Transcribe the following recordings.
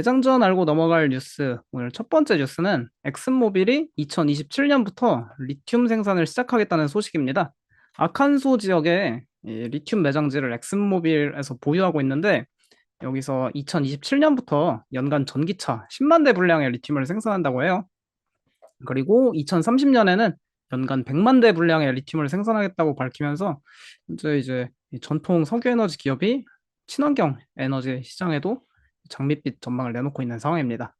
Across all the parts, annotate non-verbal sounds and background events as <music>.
개장전 알고 넘어갈 뉴스. 오늘 첫 번째 뉴스는 엑슨모빌이 2027년부터 리튬 생산을 시작하겠다는 소식입니다. 아칸소 지역에 이 리튬 매장지를 엑슨모빌에서 보유하고 있는데 여기서 2027년부터 연간 전기차 10만 대 분량의 리튬을 생산한다고 해요. 그리고 2030년에는 연간 100만 대 분량의 리튬을 생산하겠다고 밝히면서 이제 이 전통 석유 에너지 기업이 친환경 에너지 시장에도 장밋빛 전망을 내놓고 있는 상황입니다.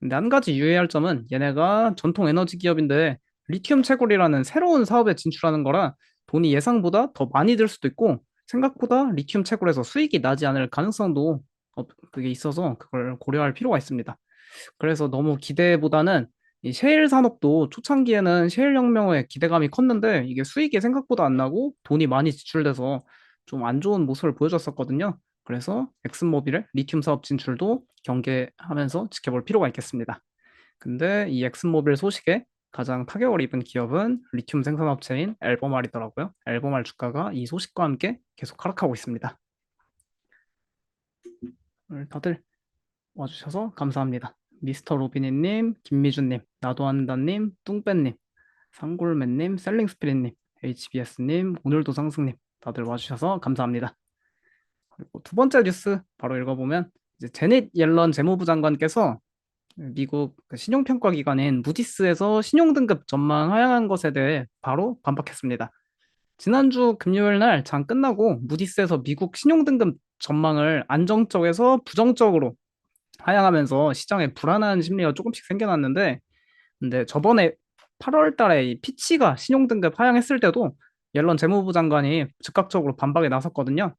근데 한 가지 유의할 점은 얘네가 전통 에너지 기업인데 리튬 채굴이라는 새로운 사업에 진출하는 거라 돈이 예상보다 더 많이 들 수도 있고 생각보다 리튬 채굴에서 수익이 나지 않을 가능성도 어, 그게 있어서 그걸 고려할 필요가 있습니다. 그래서 너무 기대보다는 이 셰일 산업도 초창기에는 셰일 혁명에 기대감이 컸는데 이게 수익이 생각보다 안 나고 돈이 많이 지출돼서 좀 안 좋은 모습을 보여줬었거든요. 그래서 엑슨모빌의 리튬 사업 진출도 경계하면서 지켜볼 필요가 있겠습니다. 근데 이 엑슨모빌 소식에 가장 타격을 입은 기업은 리튬 생산업체인 엘버말이더라고요. 엘버말 주가가 이 소식과 함께 계속 하락하고 있습니다. 다들 와주셔서 감사합니다. 미스터 로비니님, 김미준님, 나도 한다님, 뚱빼님, 상골맨님, 셀링스피릿님, HBS님, 오늘도 상승님 다들 와주셔서 감사합니다. 그리고 두 번째 뉴스 바로 읽어보면 이제 제닛 옐런 재무부 장관께서 미국 그 신용평가 기관인 무디스에서 신용등급 전망 하향한 것에 대해 바로 반박했습니다. 지난주 금요일 날 장 끝나고 무디스에서 미국 신용등급 전망을 안정적에서 부정적으로 하향하면서 시장에 불안한 심리가 조금씩 생겨났는데 근데 저번에 8월 달에 이 피치가 신용등급 하향했을 때도 옐런 재무부 장관이 즉각적으로 반박에 나섰거든요.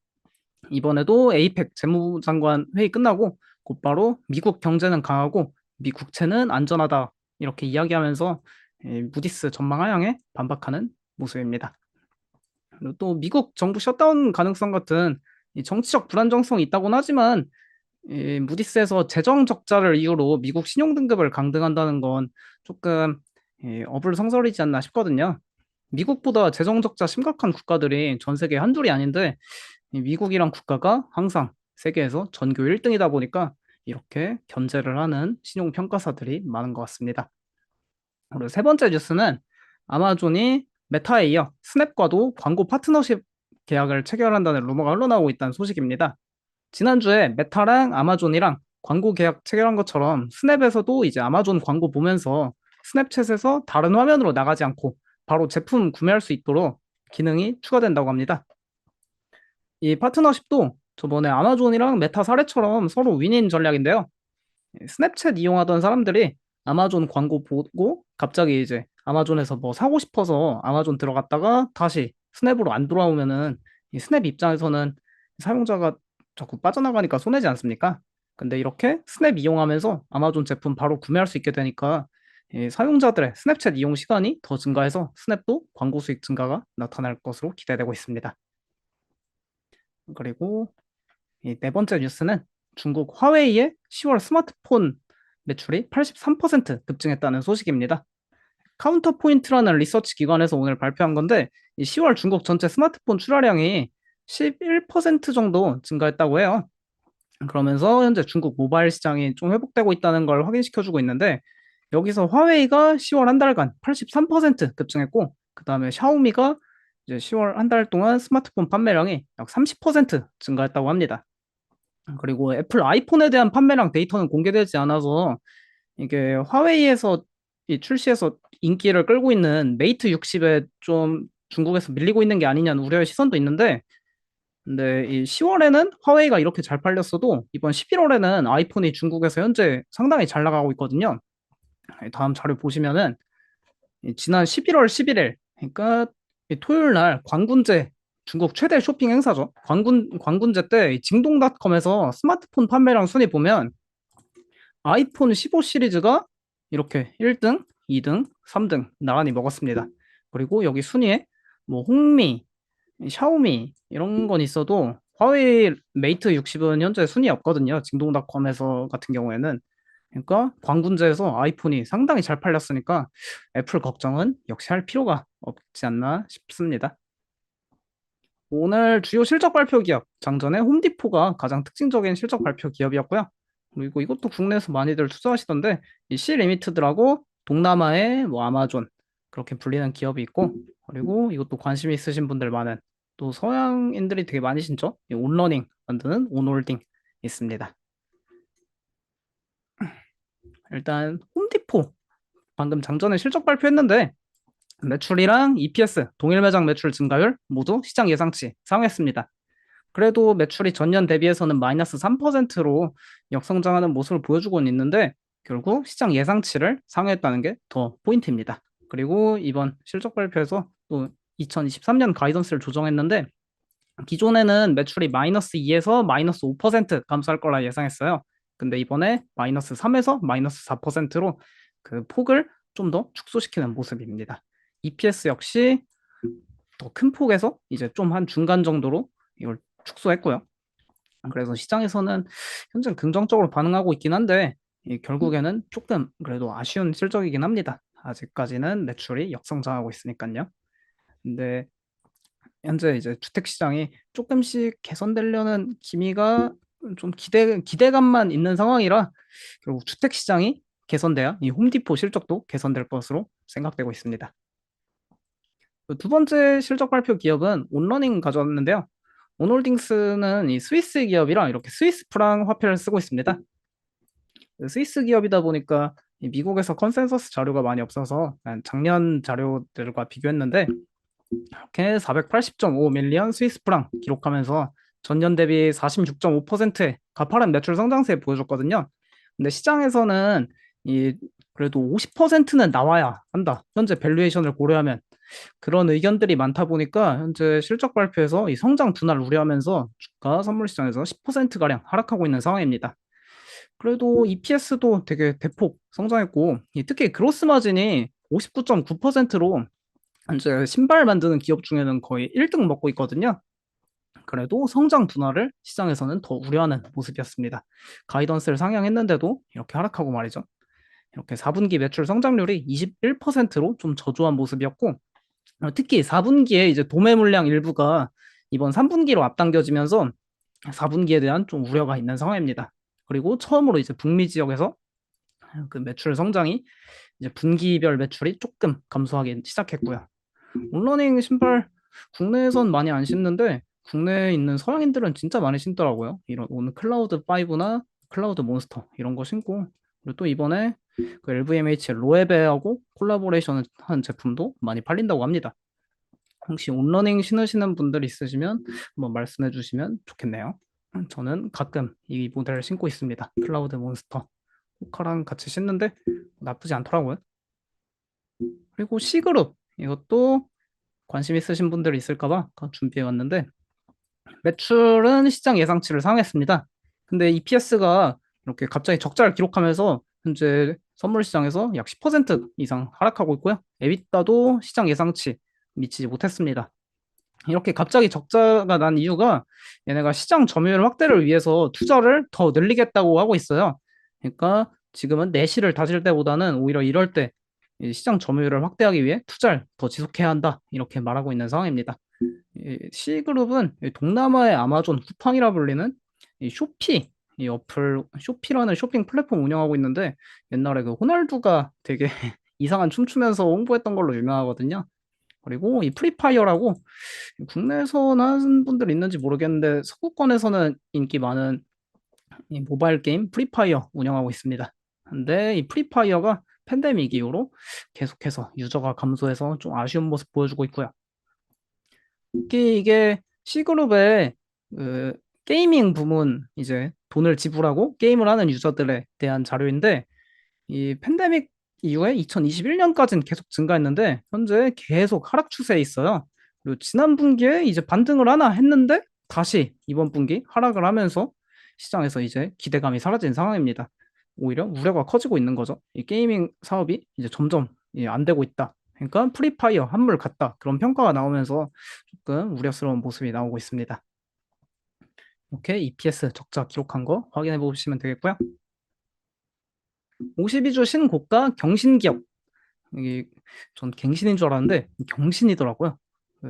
이번에도 에이펙 재무장관 회의 끝나고 곧바로 미국 경제는 강하고 미 국채는 안전하다 이렇게 이야기하면서 무디스 전망 하향에 반박하는 모습입니다. 그리고 또 미국 정부 셧다운 가능성 같은 정치적 불안정성이 있다고는 하지만 무디스에서 재정 적자를 이유로 미국 신용 등급을 강등한다는 건 조금 어불성설이지 않나 싶거든요. 미국보다 재정 적자 심각한 국가들이 전 세계 한둘이 아닌데 미국이란 국가가 항상 세계에서 전교 1등이다 보니까 이렇게 견제를 하는 신용평가사들이 많은 것 같습니다. 그리고 세 번째 뉴스는 아마존이 메타에 이어 스냅과도 광고 파트너십 계약을 체결한다는 루머가 흘러나오고 있다는 소식입니다. 지난주에 메타랑 아마존이랑 광고 계약 체결한 것처럼 스냅에서도 이제 아마존 광고 보면서 스냅챗에서 다른 화면으로 나가지 않고 바로 제품 구매할 수 있도록 기능이 추가된다고 합니다. 이 파트너십도 저번에 아마존이랑 메타 사례처럼 서로 윈인 전략인데요. 스냅챗 이용하던 사람들이 아마존 광고 보고 갑자기 이제 아마존에서 뭐 사고 싶어서 아마존 들어갔다가 다시 스냅으로 안 돌아오면은 이 스냅 입장에서는 사용자가 자꾸 빠져나가니까 손해지 않습니까? 근데 이렇게 스냅 이용하면서 아마존 제품 바로 구매할 수 있게 되니까 사용자들의 스냅챗 이용 시간이 더 증가해서 스냅도 광고 수익 증가가 나타날 것으로 기대되고 있습니다. 그리고 네 번째 뉴스는 중국 화웨이의 10월 스마트폰 매출이 83% 급증했다는 소식입니다. 카운터포인트라는 리서치 기관에서 오늘 발표한 건데 10월 중국 전체 스마트폰 출하량이 11% 정도 증가했다고 해요. 그러면서 현재 중국 모바일 시장이 좀 회복되고 있다는 걸 확인시켜주고 있는데 여기서 화웨이가 10월 한 달간 83% 급증했고 그 다음에 샤오미가 이제 10월 한 달 동안 스마트폰 판매량이 약 30% 증가했다고 합니다. 그리고 애플 아이폰에 대한 판매량 데이터는 공개되지 않아서 이게 화웨이에서 출시해서 인기를 끌고 있는 메이트 60에 좀 중국에서 밀리고 있는 게 아니냐는 우려의 시선도 있는데 근데 이 10월에는 화웨이가 이렇게 잘 팔렸어도 이번 11월에는 아이폰이 중국에서 현재 상당히 잘 나가고 있거든요. 다음 자료 보시면은 지난 11월 11일 그러니까 토요일 날 광군제 중국 최대 쇼핑 행사죠. 광군 광군제 때 징동닷컴에서 스마트폰 판매량 순위 보면 아이폰 15 시리즈가 이렇게 1등, 2등, 3등 나란히 먹었습니다. 그리고 여기 순위에 뭐 홍미, 샤오미 이런 건 있어도 화웨이 메이트 60은 현재 순위 없거든요. 징동닷컴에서 같은 경우에는 그러니까 광군제에서 아이폰이 상당히 잘 팔렸으니까 애플 걱정은 역시 할 필요가 없지 않나 싶습니다. 오늘 주요 실적 발표 기업 장전에 홈디포가 가장 특징적인 실적 발표 기업이었고요. 그리고 이것도 국내에서 많이들 투자하시던데 이 C 리미티드라고 동남아의 뭐 아마존 그렇게 불리는 기업이 있고 그리고 이것도 관심 있으신 분들 많은 또 서양인들이 되게 많이 신죠. 이 온러닝 만드는 온홀딩 있습니다. 일단 홈디포 방금 장전에 실적 발표했는데 매출이랑 EPS 동일 매장 매출 증가율 모두 시장 예상치 상회했습니다. 그래도 매출이 전년 대비해서는 마이너스 3%로 역성장하는 모습을 보여주고는 있는데 결국 시장 예상치를 상회했다는 게 더 포인트입니다. 그리고 이번 실적 발표에서 또 2023년 가이던스를 조정했는데 기존에는 매출이 마이너스 2에서 마이너스 5% 감소할 거라 예상했어요. 근데 이번에 마이너스 3에서 마이너스 4%로 그 폭을 좀 더 축소시키는 모습입니다. EPS 역시 더 큰 폭에서 이제 좀 한 중간 정도로 이걸 축소했고요. 그래서 시장에서는 현재 긍정적으로 반응하고 있긴 한데 이 결국에는 조금 그래도 아쉬운 실적이긴 합니다. 아직까지는 매출이 역성장하고 있으니까요. 근데 현재 이제 주택 시장이 조금씩 개선되려는 기미가 좀 기대 기대감만 있는 상황이라 결국 주택 시장이 개선돼야 이 홈디포 실적도 개선될 것으로 생각되고 있습니다. 그두 번째 실적 발표 기업은 온러닝 가져왔는데요. 온홀딩스는 이 스위스 기업이라 이렇게 스위스 프랑 화폐를 쓰고 있습니다. 그 스위스 기업이다 보니까 이 미국에서 컨센서스 자료가 많이 없어서 작년 자료들과 비교했는데 이렇게 480.5 밀리언 스위스 프랑 기록하면서 전년 대비 46.5%의 가파른 매출 성장세 보여줬거든요. 근데 시장에서는 이 그래도 50%는 나와야 한다. 현재 밸류에이션을 고려하면 그런 의견들이 많다 보니까 현재 실적 발표에서 이 성장 둔화를 우려하면서 주가 선물 시장에서 10%가량 하락하고 있는 상황입니다. 그래도 EPS도 되게 대폭 성장했고 이 특히 그로스 마진이 59.9%로 현재 신발 만드는 기업 중에는 거의 1등 먹고 있거든요. 그래도 성장 둔화를 시장에서는 더 우려하는 모습이었습니다. 가이던스를 상향했는데도 이렇게 하락하고 말이죠. 이렇게 4분기 매출 성장률이 21%로 좀 저조한 모습이었고 어, 특히 4분기에 이제 도매 물량 일부가 이번 3분기로 앞당겨지면서 4분기에 대한 좀 우려가 있는 상황입니다. 그리고 처음으로 이제 북미 지역에서 그 매출 성장이 이제 분기별 매출이 조금 감소하기 시작했고요. 온러닝 신발 국내에선 많이 안 신는데 국내에 있는 서양인들은 진짜 많이 신더라고요. 이런 오늘 클라우드 5나 클라우드 몬스터 이런 거 신고 그리고 또 이번에 그 LVMH 로에베하고 콜라보레이션 한 제품도 많이 팔린다고 합니다. 혹시 온러닝 신으시는 분들 있으시면 한번 말씀해 주시면 좋겠네요. 저는 가끔 이 모델을 신고 있습니다. 클라우드 몬스터. 호카랑 같이 신는데 나쁘지 않더라고요. 그리고 C그룹 이것도 관심 있으신 분들 있을까봐 준비해 왔는데 매출은 시장 예상치를 상회했습니다. 근데 EPS가 이렇게 갑자기 적자를 기록하면서 현재 선물 시장에서 약 10% 이상 하락하고 있고요. 에비타도 시장 예상치 미치지 못했습니다. 이렇게 갑자기 적자가 난 이유가 얘네가 시장 점유율 확대를 위해서 투자를 더 늘리겠다고 하고 있어요. 그러니까 지금은 내실을 다질 때보다는 오히려 이럴 때 시장 점유율을 확대하기 위해 투자를 더 지속해야 한다. 이렇게 말하고 있는 상황입니다. C그룹은 동남아의 아마존 쿠팡이라 불리는 쇼피 이 어플 쇼피라는 쇼핑 플랫폼 운영하고 있는데 옛날에 그 호날두가 되게 <laughs> 이상한 춤추면서 홍보했던 걸로 유명하거든요. 그리고 이 프리파이어라고 국내에서 하는 분들 있는지 모르겠는데 서구권에서는 인기 많은 이 모바일 게임 프리파이어 운영하고 있습니다. 근데 이 프리파이어가 팬데믹 이후로 계속해서 유저가 감소해서 좀 아쉬운 모습 보여주고 있고요. 특히 이게 C그룹의 그 게이밍 부문 이제 돈을 지불하고 게임을 하는 유저들에 대한 자료인데 이 팬데믹 이후에 2021년까지는 계속 증가했는데 현재 계속 하락 추세에 있어요. 그리고 지난 분기에 이제 반등을 하나 했는데 다시 이번 분기 하락을 하면서 시장에서 이제 기대감이 사라진 상황입니다. 오히려 우려가 커지고 있는 거죠. 이 게이밍 사업이 이제 점점 안 되고 있다. 그러니까 프리파이어 한물 같다. 그런 평가가 나오면서 조금 우려스러운 모습이 나오고 있습니다. 이렇게 EPS 적자 기록한 거 확인해 보시면 되겠고요. 52주 신고가 경신기업. 전 갱신인 줄 알았는데 경신이더라고요.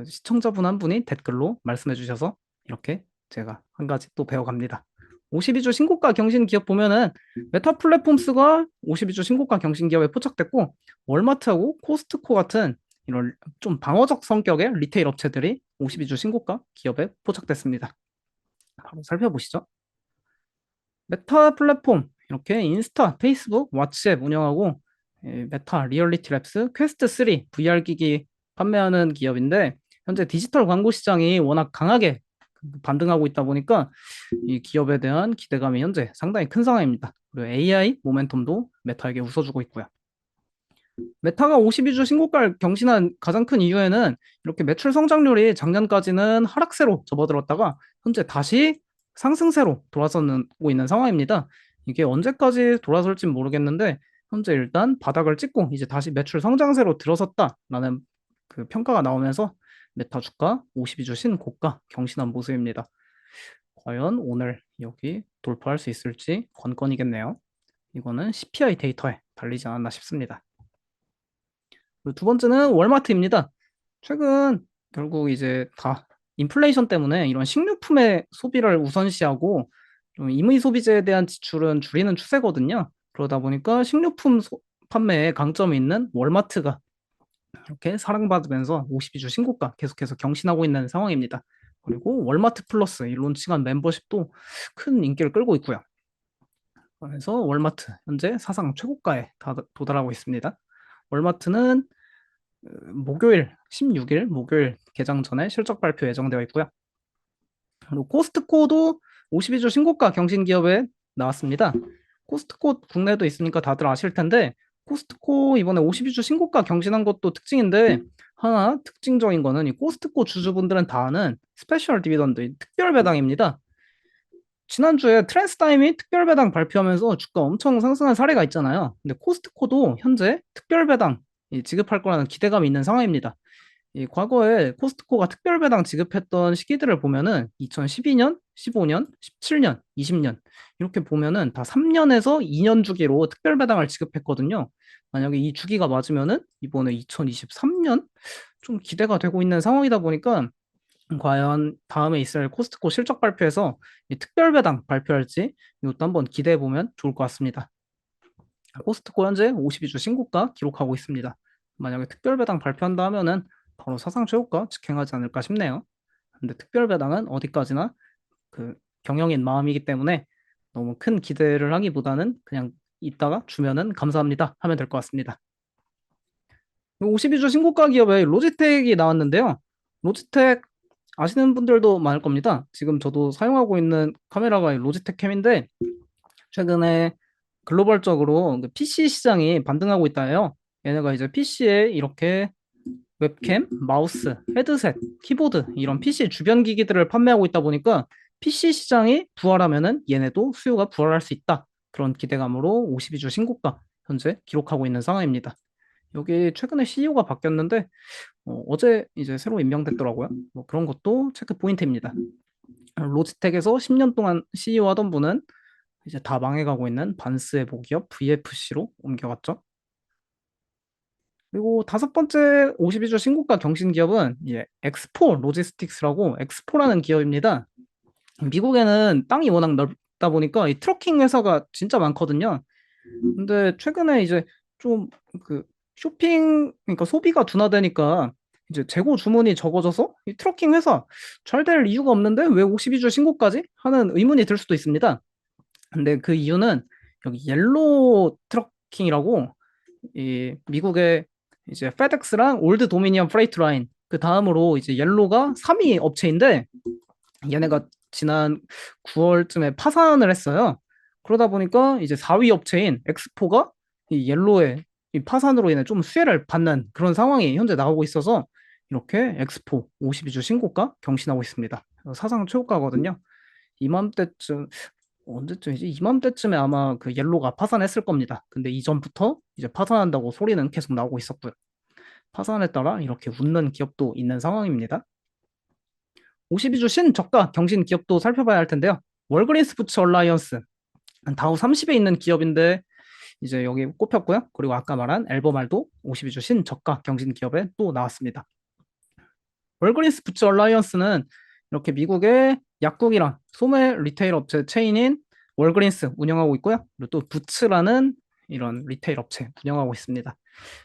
시청자분 한 분이 댓글로 말씀해 주셔서 이렇게 제가 한 가지 또 배워갑니다. 52주 신고가 경신 기업 보면은 메타 플랫폼스가 52주 신고가 경신 기업에 포착됐고 월마트하고 코스트코 같은 이런 좀 방어적 성격의 리테일 업체들이 52주 신고가 기업에 포착됐습니다. 바로 살펴보시죠. 메타 플랫폼 이렇게 인스타, 페이스북, 왓츠앱 운영하고 예, 메타, 리얼리티 랩스, 퀘스트 3 VR 기기 판매하는 기업인데 현재 디지털 광고 시장이 워낙 강하게 반등하고 있다 보니까 이 기업에 대한 기대감이 현재 상당히 큰 상황입니다. 그리고 AI 모멘텀도 메타에게 웃어주고 있고요. 메타가 52주 신고가를 경신한 가장 큰 이유에는 이렇게 매출 성장률이 작년까지는 하락세로 접어들었다가 현재 다시 상승세로 돌아서고 있는 상황입니다. 이게 언제까지 돌아설지 모르겠는데 현재 일단 바닥을 찍고 이제 다시 매출 성장세로 들어섰다라는 그 평가가 나오면서 메타 주가 52주 신고가 경신한 모습입니다. 과연 오늘 여기 돌파할 수 있을지 관건이겠네요. 이거는 CPI 데이터에 달리지 않았나 싶습니다. 두 번째는 월마트입니다. 최근 결국 이제 다 인플레이션 때문에 이런 식료품의 소비를 우선시하고 좀 임의 소비재에 대한 지출은 줄이는 추세거든요. 그러다 보니까 식료품 소, 판매에 강점이 있는 월마트가 이렇게 사랑받으면서 52주 신고가 계속해서 경신하고 있는 상황입니다. 그리고 월마트 플러스 이 론칭한 멤버십도 큰 인기를 끌고 있고요. 그래서 월마트 현재 사상 최고가에 도달하고 있습니다. 월마트는 어, 목요일 16일 목요일 개장 전에 실적 발표 예정되어 있고요. 그리고 코스트코도 52주 신고가 경신 기업에 나왔습니다. 코스트코 국내도 있으니까 다들 아실 텐데 코스트코 이번에 52주 신고가 경신한 것도 특징인데 하나 특징적인 거는 이 코스트코 주주분들은 다 아는 스페셜 디비던드 특별 배당입니다. 지난주에 트랜스타임이 특별 배당 발표하면서 주가 엄청 상승한 사례가 있잖아요. 근데 코스트코도 현재 특별 배당 지급할 거라는 기대감이 있는 상황입니다. 이 과거에 코스트코가 특별 배당 지급했던 시기들을 보면은 2012년, 15년, 17년, 20년 이렇게 보면은 다 3년에서 2년 주기로 특별 배당을 지급했거든요. 만약에 이 주기가 맞으면은 이번에 2023년 좀 기대가 되고 있는 상황이다 보니까 과연 다음에 있을 코스트코 실적 발표에서 특별 배당 발표할지 이것도 한번 기대해 보면 좋을 것 같습니다. 코스트코 현재 52주 신고가 기록하고 있습니다. 만약에 특별 배당 발표한다 하면은 바로 사상 최고가 직행하지 않을까 싶네요. 근데 특별 배당은 어디까지나 그 경영인 마음이기 때문에 너무 큰 기대를 하기보다는 그냥 이따가 주면은 감사합니다 하면 될 것 같습니다. 52주 신고가 기업에 로지텍이 나왔는데요. 로지텍 아시는 분들도 많을 겁니다. 지금 저도 사용하고 있는 카메라가 로지텍 캠인데 최근에 글로벌적으로 PC 그 시장이 반등하고 있다 해요. 얘네가 이제 PC에 이렇게 웹캠, 마우스, 헤드셋, 키보드 이런 PC 주변 기기들을 판매하고 있다 보니까 PC 시장이 부활하면은 얘네도 수요가 부활할 수 있다. 그런 기대감으로 52주 신고가 현재 기록하고 있는 상황입니다. 여기 최근에 CEO가 바뀌었는데 어, 제 이제 새로 임명됐더라고요. 뭐 그런 것도 체크 포인트입니다. 로지텍에서 10년 동안 CEO 하던 분은 이제 다 망해가고 있는 반스의 모기업 VFC로 옮겨갔죠. 그리고 다섯 번째 52주 신고가 경신 기업은 예, 엑스포 로지스틱스라고 엑스포라는 기업입니다. 미국에는 땅이 워낙 넓다 보니까 이 트러킹 회사가 진짜 많거든요. 근데 최근에 이제 좀 그 쇼핑 그러니까 소비가 둔화되니까 이제 재고 주문이 적어져서 이 트러킹 회사 잘 될 이유가 없는데 왜 52주 신고까지 하는 의문이 들 수도 있습니다. 근데 그 이유는 여기 옐로우 트러킹이라고 이 미국의 이제 페덱스랑 올드 도미니언 프레이트 라인 그 다음으로 이제 옐로가 3위 업체인데 얘네가 지난 9월쯤에 파산을 했어요. 그러다 보니까 이제 4위 업체인 엑스포가 이 옐로의 이 파산으로 인해 좀 수혜를 받는 그런 상황이 현재 나오고 있어서 이렇게 엑스포 52주 신고가 경신하고 있습니다. 사상 최고가거든요. 이맘때쯤 언제쯤이지? 이맘때쯤에 아마 그 옐로가 파산했을 겁니다. 근데 이전부터 이제 파산한다고 소리는 계속 나오고 있었고요. 파산에 따라 이렇게 웃는 기업도 있는 상황입니다. 52주 신저가 경신 기업도 살펴봐야 할 텐데요. 월그린 스포츠 얼라이언스 다우 30에 있는 기업인데 이제 여기 꼽혔고요. 그리고 아까 말한 앨범알도 52주 신저가 경신 기업에 또 나왔습니다. 월그린 스포츠 얼라이언스는 이렇게 미국의 약국이랑 소매 리테일 업체 체인인 월그린스 운영하고 있고요. 그리고 또 부츠라는 이런 리테일 업체 운영하고 있습니다.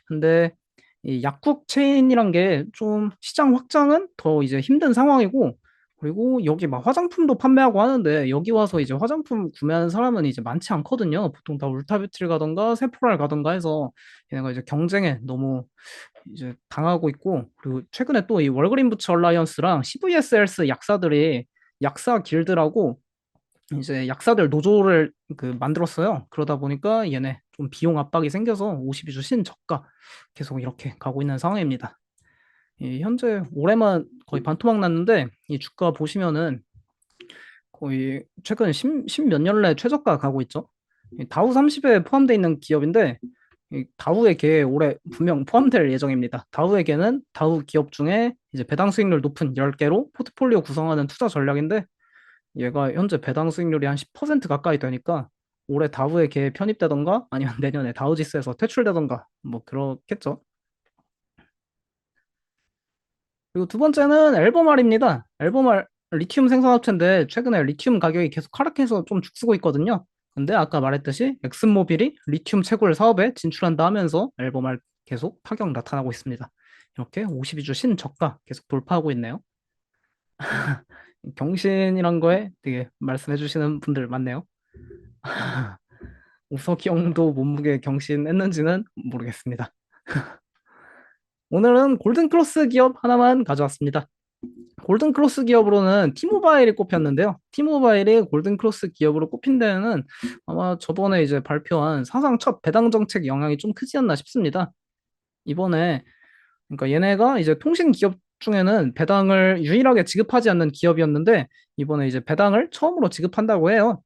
근데 이 약국 체인이란 게 좀 시장 확장은 더 이제 힘든 상황이고 그리고 여기 막 화장품도 판매하고 하는데 여기 와서 이제 화장품 구매하는 사람은 이제 많지 않거든요. 보통 다 울타뷰티를 가던가 세포라를 가던가 해서 얘네가 이제 경쟁에 너무 이제 당하고 있고 그리고 최근에 또 이 월그린 부츠 얼라이언스랑 CVS 헬스 약사들이 약사 길드라고 이제 약사들 노조를 그 만들었어요. 그러다 보니까 얘네 좀 비용 압박이 생겨서 52주 신저가 계속 이렇게 가고 있는 상황입니다. 이 현재 올해만 거의 반토막 났는데 이 주가 보시면은 거의 최근 10, 몇 년래 최저가 가고 있죠. 이 다우 30에 포함되어 있는 기업인데 개 올해 분명 포함될 예정입니다. 다우의 개는 다우 기업 중에 이제 배당 수익률 높은 10개로 포트폴리오 구성하는 투자 전략인데 얘가 현재 배당 수익률이 한 10% 가까이 되니까 올해 다우에 걔 편입되던가 아니면 내년에 다우지수에서 퇴출되던가 뭐 그렇겠죠. 그리고 두 번째는 앨범알입니다. 앨범알 리튬 생산업체인데 최근에 리튬 가격이 계속 하락해서 좀 죽쓰고 있거든요. 근데 아까 말했듯이 엑슨모빌이 리튬 채굴 사업에 진출한다 하면서 앨범알 계속 파격 나타나고 있습니다. 이렇게 52주 신저가 계속 돌파하고 있네요. <laughs> 경신이란 거에 되게 말씀해 주시는 분들 많네요. <laughs> 우석이 형도 몸무게 경신했는지는 모르겠습니다. <laughs> 오늘은 골든크로스 기업 하나만 가져왔습니다. 골든크로스 기업으로는 티모바일이 꼽혔는데요. 티모바일이 골든크로스 기업으로 꼽힌 데는 아마 저번에 이제 발표한 사상 첫 배당 정책 영향이 좀 크지 않나 싶습니다. 이번에 그러니까 얘네가 이제 통신 기업 중에는 배당을 유일하게 지급하지 않는 기업이었는데 이번에 이제 배당을 처음으로 지급한다고 해요.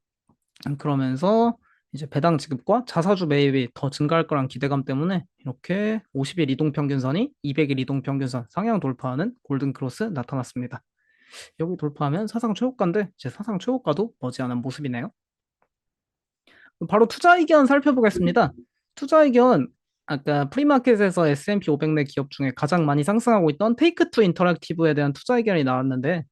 그러면서 이제 배당 지급과 자사주 매입이 더 증가할 거란 기대감 때문에 이렇게 50일 이동 평균선이 200일 이동 평균선 상향 돌파하는 골든 크로스 나타났습니다. 여기 돌파하면 사상 최고가인데 제 사상 최고가도 머지않은 모습이네요. 바로 투자 의견 살펴보겠습니다. 투자 의견 아까 프리마켓에서 S&P 500 내 기업 중에 가장 많이 상승하고 있던 테이크투 인터랙티브에 대한 투자 의견이 나왔는데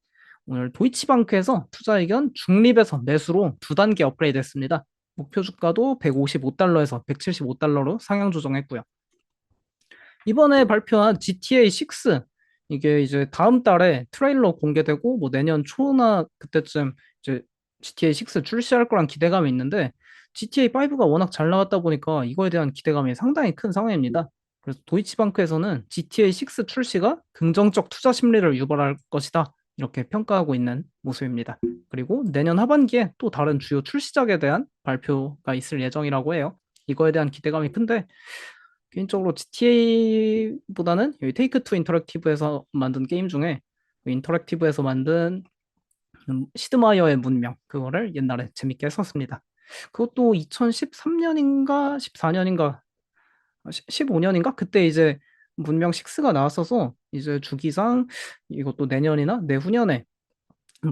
오늘 도이치방크에서 투자 의견 중립에서 매수로 두 단계 업그레이드 했습니다. 목표 주가도 155달러에서 175달러로 상향 조정했고요. 이번에 발표한 GTA 6 이게 이제 다음 달에 트레일러 공개되고 뭐 내년 초나 그때쯤 이제 GTA 6 출시할 거란 기대감이 있는데 GTA 5가 워낙 잘 나왔다 보니까 이거에 대한 기대감이 상당히 큰 상황입니다. 그래서 도이치방크에서는 GTA 6 출시가 긍정적 투자 심리를 유발할 것이다. 이렇게 평가하고 있는 모습입니다. 그리고 내년 하반기에 또 다른 주요 출시작에 대한 발표가 있을 예정이라고 해요. 이거에 대한 기대감이 큰데 개인적으로 GTA보다는 여기 테이크 투 인터랙티브에서 만든 게임 중에 인터랙티브에서 만든 시드마이어의 문명 그거를 옛날에 재밌게 했었습니다. 그것도 2013년인가 14년인가 15년인가 그때 이제 문명 6가 나왔어서 이제 주기상 이것도 내년이나 내후년에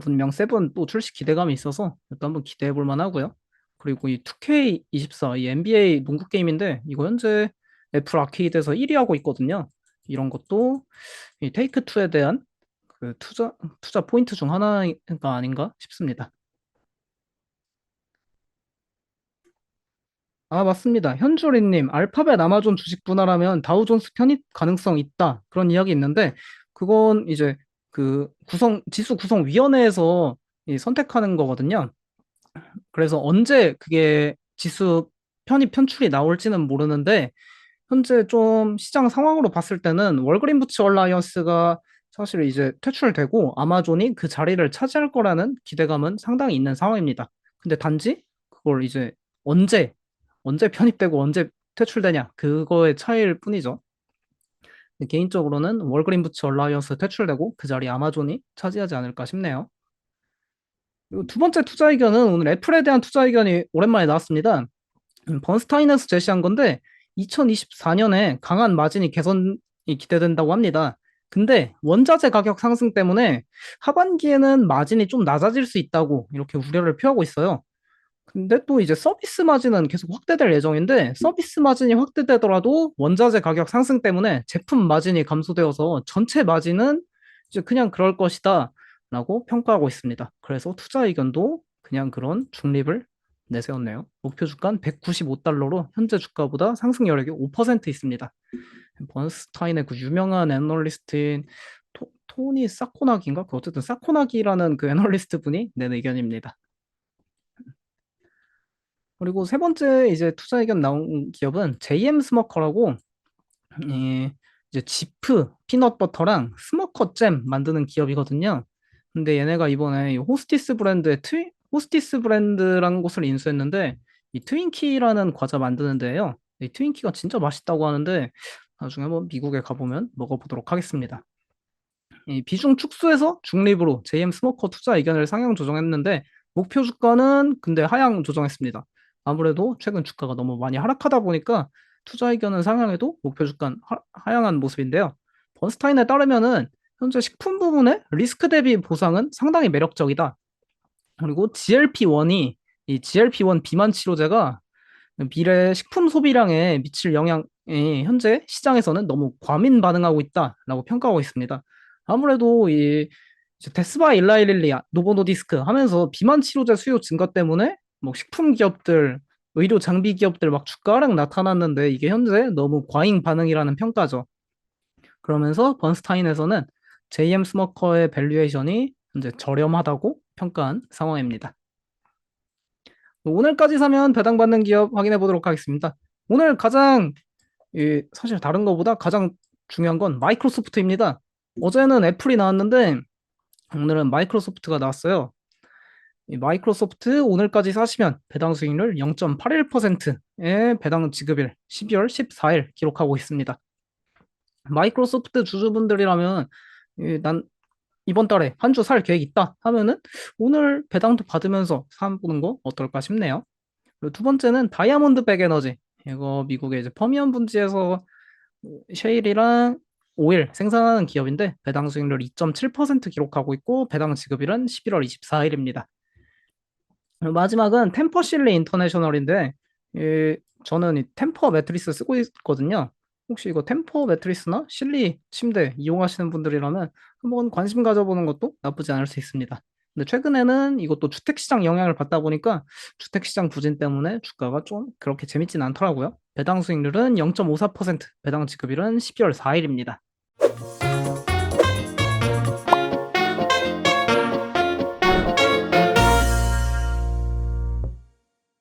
문명 7 또 출시 기대감이 있어서 또 한번 기대해 볼 만하고요. 그리고 이 2K24 이 NBA 농구 게임인데 이거 현재 애플 아케이드에서 1위 하고 있거든요. 이런 것도 이 테이크 투에 대한 그 투자 투자 포인트 중 하나가 아닌가 싶습니다. 아, 맞습니다. 현주리님, 알파벳 아마존 주식 분할하면 다우존스 편입 가능성 있다. 그런 이야기 있는데, 그건 이제 그 구성, 지수 구성 위원회에서 이 선택하는 거거든요. 그래서 언제 그게 지수 편입 편출이 나올지는 모르는데, 현재 좀 시장 상황으로 봤을 때는 월그린 부츠 얼라이언스가 사실 이제 퇴출되고 아마존이 그 자리를 차지할 거라는 기대감은 상당히 있는 상황입니다. 근데 단지 그걸 이제 언제 언제 편입되고 언제 퇴출되냐 그거의 차이일 뿐이죠. 개인적으로는 월그린 부츠 얼라이언스 퇴출되고 그 자리 아마존이 차지하지 않을까 싶네요. 두 번째 투자 의견은 오늘 애플에 대한 투자 의견이 오랜만에 나왔습니다. 음, 번스타인에서 제시한 건데 2024년에 강한 마진이 개선이 기대된다고 합니다. 근데 원자재 가격 상승 때문에 하반기에는 마진이 좀 낮아질 수 있다고 이렇게 우려를 표하고 있어요. 근데 또 이제 서비스 마진은 계속 확대될 예정인데 서비스 마진이 확대되더라도 원자재 가격 상승 때문에 제품 마진이 감소되어서 전체 마진은 이제 그냥 그럴 것이다 라고 평가하고 있습니다. 그래서 투자 의견도 그냥 그런 중립을 내세웠네요. 목표 주가는 195달러로 현재 주가보다 상승 여력이 5% 있습니다. 번스타인의 그 유명한 애널리스트인 토, 토니 사코나기인가? 그 어쨌든 사코나기라는 그 애널리스트 분이 낸 의견입니다. 그리고 세 번째 이제 투자 의견 나온 기업은 JM 스모커라고 예, 이제 지프 피넛 버터랑 스모커 잼 만드는 기업이거든요. 근데 얘네가 이번에 이 호스티스 브랜드의 트위, 호스티스 브랜드라는 곳을 인수했는데 이 트윈키라는 과자 만드는 데예요. 이 트윈키가 진짜 맛있다고 하는데 나중에 한번 미국에 가보면 먹어보도록 하겠습니다. 이 비중 축소해서 중립으로 JM 스모커 투자 의견을 상향 조정했는데 목표 주가는 근데 하향 조정했습니다. 아무래도 최근 주가가 너무 많이 하락하다 보니까 투자 의견은 상향해도 목표 주가는 하, 하향한 모습인데요. 번스타인에 따르면은 현재 식품 부문의 리스크 대비 보상은 상당히 매력적이다. 그리고 GLP-1이 이 GLP-1 비만 치료제가 미래 식품 소비량에 미칠 영향이 현재 시장에서는 너무 과민 반응하고 있다라고 평가하고 있습니다. 아무래도 이 데스바 일라이릴리아 노보노디스크 하면서 비만 치료제 수요 증가 때문에 뭐 식품 기업들 의료 장비 기업들 막 주가 하락 나타났는데 이게 현재 너무 과잉 반응이라는 평가죠. 그러면서 번스타인에서는 JM 스모커의 밸류에이션이 현재 저렴하다고 평가한 상황입니다. 오늘까지 사면 배당받는 기업 확인해 보도록 하겠습니다. 오늘 가장 이, 사실 다른 것보다 가장 중요한 건 마이크로소프트입니다. 어제는 애플이 나왔는데 오늘은 마이크로소프트가 나왔어요. 이 마이크로소프트 오늘까지 사시면 배당 수익률 0.81%의 배당 지급일 12월 14일 기록하고 있습니다. 마이크로소프트 주주분들이라면 이, 난 이번 달에 한 주 살 계획 있다 하면은 오늘 배당도 받으면서 사보는 거 어떨까 싶네요. 두 번째는 다이아몬드 백 에너지. 이거 미국의 이제 퍼미언 분지에서 셰일이랑 오일 생산하는 기업인데 배당 수익률 2.7% 기록하고 있고 배당 지급일은 11월 24일입니다. 마지막은 템퍼 실리 인터내셔널인데 예, 저는 이 템퍼 매트리스 쓰고 있거든요. 혹시 이거 템퍼 매트리스나 실리 침대 이용하시는 분들이라면 한번 관심 가져보는 것도 나쁘지 않을 수 있습니다. 근데 최근에는 이것도 주택시장 영향을 받다 보니까 주택시장 부진 때문에 주가가 좀 그렇게 재밌진 않더라고요. 배당 수익률은 0.54%, 배당 지급일은 12월 4일입니다.